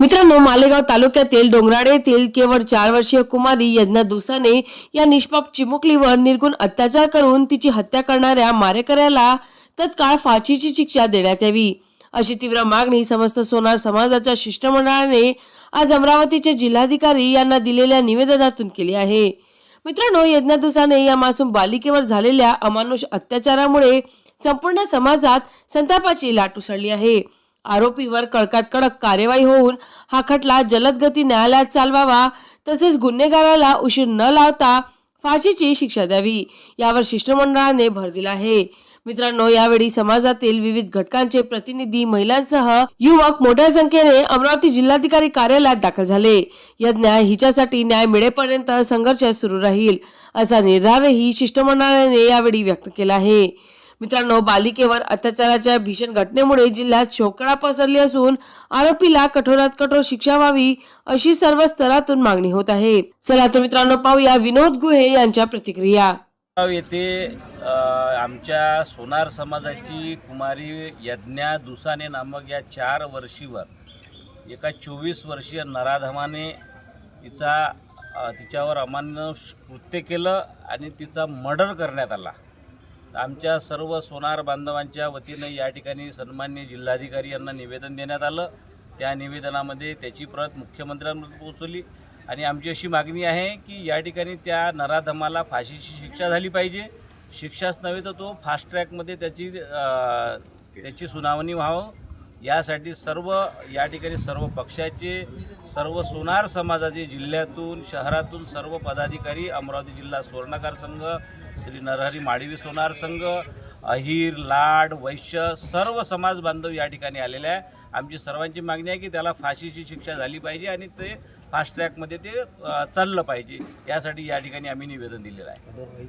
मित्रांनो मालेगाव तालुक्यातील डोंगराडे येथील केवळ चार वर्षीय कुमारी यज्ञा दुसाने या निष्पाप चिमुकलीवर निर्गुण अत्याचार करून तिची हत्या करणाऱ्या मारेकऱ्याला तत्काळ फाशीची शिक्षा देण्यात यावी. अशी तीव्र मागणी समस्त सोनार समाजाच्या शिष्टमंडळाने आज अमरावतीचे जिल्हाधिकारी यांना दिलेल्या निवेदनातून केली आहे. मित्रांनो यज्ञा दुसाने या मासूम बालिकेवर झालेल्या अमानुष अत्याचारामुळे संपूर्ण समाजात संतापाची लाट उसळली आहे. आरोपीवर कडकात कडक कार्यवाही होऊन हा खटला जलदगती न्यायालयात चालवावा तसेच गुन्हेगाराला उशीर न लावता फाशीची शिक्षा द्यावी यावर शिष्टमंडळाने भर दिला आहे. मित्रांनो यावेळी समाजातील विविध घटकांचे प्रतिनिधी महिलांसह युवक मोठ्या संख्येने अमरावती जिल्हाधिकारी कार्यालयात दाखल झाले. यज्ञ हिच्यासाठी न्याय मिळेपर्यंत संघर्ष सुरू राहील असा निर्धारही शिष्टमंडळाने यावेळी व्यक्त केला आहे. मित्रांनो बालिकेवर अत्याचाराच्या भीषण घटनेमुळे जिल्ह्यात शोकळा पसरली असून आरोपीला कठोरात कठोर शिक्षा व्हावी अशी सर्व स्तरातून मागणी होत आहे. चला तर मित्रांनो पाहूया विनोद गुहे यांच्या प्रतिक्रिया. येथे आमच्या सोनार समाजाची कुमारी यज्ञा दुसाने नामक या चार वर्षीवर एका चोवीस वर्षीय नराधमाने तिचा तिच्यावर अमान्य कृत्य केलं आणि तिचा मर्डर करण्यात आला. आमच्या सर्व सोनार बांधवांच्या वतीनं या ठिकाणी सन्मान्य जिल्हाधिकारी यांना निवेदन देण्यात आलं. त्या निवेदनामध्ये त्याची प्रत मुख्यमंत्र्यांपर्यंत पोहोचवली. आणि आमची अशी मागणी आहे की या ठिकाणी त्या नराधमाला फाशीची शिक्षा झाली पाहिजे. शिक्षाच नव्हे तर तो फास्ट ट्रॅकमध्ये त्याची त्याची सुनावणी व्हावं. यासाठी सर्व या ठिकाणी सर्व पक्षाचे सर्व सोनार समाजाचे जिल्ह्यातून शहरातून सर्व पदाधिकारी अमरावती जिल्हा सुवर्णकार संघ श्री नरहरी माडवी सोनार संघ अहिर लाड वैश्य सर्व समाज बांधव या ठिकाणी आलेले आहे. आमची सर्वांची मागणी आहे की त्याला फाशीची शिक्षा झाली पाहिजे आणि ते फास्ट ट्रॅकमध्ये ते चाललं पाहिजे. यासाठी या ठिकाणी आम्ही निवेदन दिलेलं आहे.